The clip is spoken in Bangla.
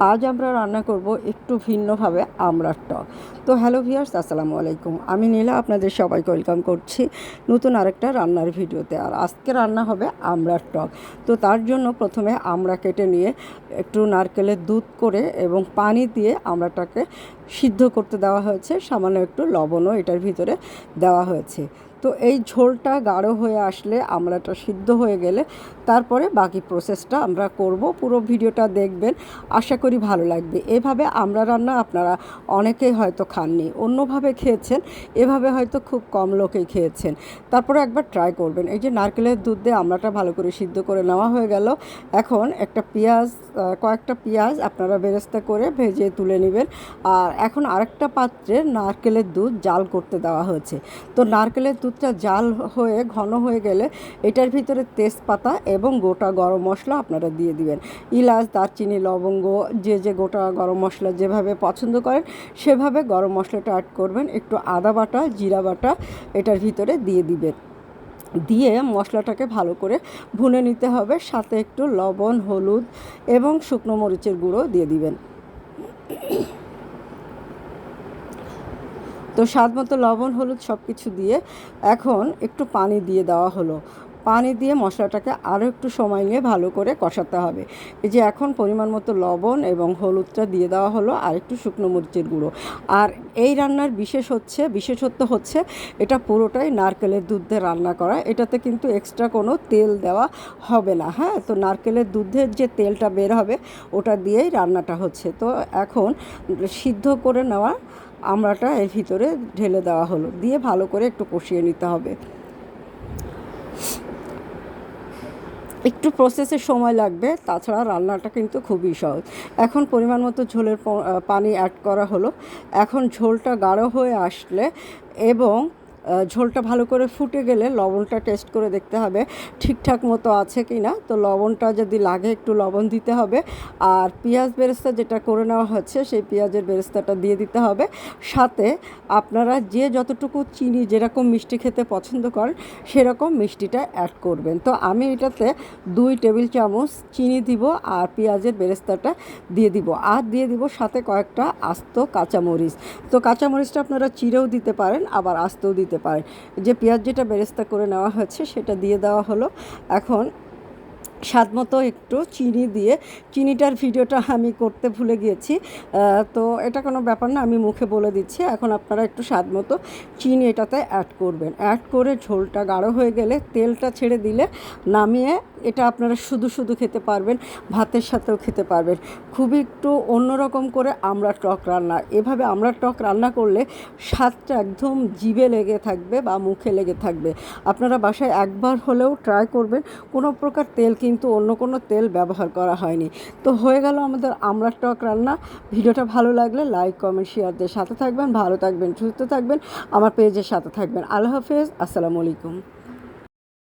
আজ আমরা রান্না করব একটু ভিন্নভাবে আমড়ার টক। তো হ্যালো ভিয়ার্স আসসালামু আলাইকুম। আমি নীলা, আপনাদের সবাইকে ওয়েলকাম করছি নতুন আরেকটা রান্নার ভিডিওতে। আর আজকে রান্না হবে আমড়ার টক। তো তার জন্য প্রথমে আমড়া কেটে নিয়ে একটু নারকেলের দুধ করে এবং পানি দিয়ে আমড়াটাকে সিদ্ধ করতে দেওয়া হয়েছে, সামান্য একটু লবণও এটার ভিতরে দেওয়া হয়েছে। তো এই ঝোলটা গাঢ় হয়ে আসলে আমড়াটা সিদ্ধ হয়ে গেলে তারপরে বাকি প্রসেসটা আমরা করব। পুরো ভিডিওটা দেখবেন, আশা করি ভালো লাগবে। এভাবে আমরা রান্না আপনারা অনেকেই হয়তো খাননি, অন্যভাবে খেয়েছেন, এভাবে হয়তো খুব কম লোকেই খেয়েছেন। তারপরে একবার ট্রাই করবেন। এই যে নারকেলের দুধ দিয়ে আমড়াটা ভালো করে সিদ্ধ করে নেওয়া হয়ে গেল। এখন একটা পেঁয়াজ কয়েকটা পেঁয়াজ আপনারা বেরেস্তা করে ভেজে তুলে নেবেন। আর এখন আরেকটা পাত্রে নারকেলের দুধ জাল করতে দেওয়া হয়েছে। তো নারকেলের দুধটা জাল হয়ে ঘন হয়ে গেলে এটার ভিতরে তেজপাতা এবং গোটা গরম মশলা আপনারা দিয়ে দিবেন। ইলাচ, দারচিনি, লবঙ্গ, যে যে গোটা গরম মশলা যেভাবে পছন্দ করেন সেভাবে গরম মশলাটা অ্যাড করবেন। একটু আদা বাটা, জিরা বাটা এটার ভিতরে দিয়ে দিবেন। দিয়ে মশলাটাকে ভালো করে ভুনে নিতে হবে। সাথে একটু লবণ, হলুদ এবং শুকনো মরিচের গুঁড়ো দিয়ে দিবেন। তো স্বাদ মতো লবণ, হলুদ সব কিছু দিয়ে এখন একটু পানি দিয়ে দেওয়া হলো। পানি দিয়ে মশলাটাকে আরও একটু সময় নিয়ে ভালো করে কষাতে হবে। এই যে এখন পরিমাণ মতো লবণ এবং হলুদটা দিয়ে দেওয়া হলো আর একটু শুকনো মরিচের গুঁড়ো। আর এই রান্নার বিশেষ হচ্ছে, বিশেষত্ব হচ্ছে এটা পুরোটাই নারকেলের দুধ দিয়ে রান্না করা। এটাতে কিন্তু এক্সট্রা কোনো তেল দেওয়া হবে না হ্যাঁ? তো নারকেলের দুধের যে তেলটা বের হবে ওটা দিয়েই রান্নাটা হচ্ছে। তো এখন সিদ্ধ করে নেওয়া আমড়াটা এর ভিতরে ঢেলে দেওয়া হলো। দিয়ে ভালো করে একটু কষিয়ে নিতে হবে। একটু প্রসেসের সময় লাগবে, তাছাড়া রান্নাটা কিন্তু খুবই সহজ। এখন পরিমাণ মতো ঝোলের পানি অ্যাড করা হলো। এখন ঝোলটা গাঢ় হয়ে আসলে এবং ঝোলটা ভালো করে ফুটে গেলে লবণটা টেস্ট করে দেখতে হবে ঠিকঠাক মতো আছে কি না। তো লবণটা যদি লাগে একটু লবণ দিতে হবে। আর পেঁয়াজ বেরেস্তা যেটা করে নেওয়া হচ্ছে, সেই পেঁয়াজের বেরেস্তাটা দিয়ে দিতে হবে। সাথে আপনারা যে যতটুকু চিনি, যেরকম মিষ্টি খেতে পছন্দ করেন, সেরকম মিষ্টিটা অ্যাড করবেন। তো আমি এটাতে দুই টেবিল চামচ চিনি দিব আর পেঁয়াজের বেরেস্তাটা দিয়ে দিব। আর দিয়ে দিব সাথে কয়েকটা আস্ত কাঁচামরিচ। তো কাঁচামরিচটা আপনারা চিরেও দিতে পারেন, আবার আস্তেও দিতে পারেন যে পেঁয়াজ যেটা বেরেস্তা করে নেওয়া হয়েছে সেটা দিয়ে দেওয়া হলো। এখন স্বাদ মতো একটু চিনি দিয়ে, চিনিটার ভিডিওটা আমি করতে ভুলে গিয়েছি। তো এটা কোনো ব্যাপার না, আমি মুখে বলে দিচ্ছি। এখন আপনারা একটু স্বাদ মতো চিনি এটাতে অ্যাড করবেন। অ্যাড করে ঝোলটা গাঢ় হয়ে গেলে তেলটা ছেড়ে দিলে নামিয়ে এটা আপনারা শুধু শুধু খেতে পারবেন, ভাতের সাথেও খেতে পারবেন। খুবই একটু অন্যরকম করে আমরা টক রান্না। এভাবে আমরা টক রান্না করলে স্বাদটা একদম জিভে লেগে থাকবে বা মুখে লেগে থাকবে। আপনারা বাসায় একবার হলেও ট্রাই করবেন। কোনো প্রকার তেল কিন্তু অন্য কোনো তেল ব্যবহার করা হয়নি। তো হয়ে গেল আমাদের আমরা টক রান্না। ভিডিওটা ভালো লাগলে লাইক, কমেন্ট শেয়ার দিয়ে সাথে থাকবেন, ভালো থাকবেন, সুস্থ থাকবেন, আমার পেজের সাথে থাকবেন। আল্লাহ হাফেজ, আসসালামু আলাইকুম।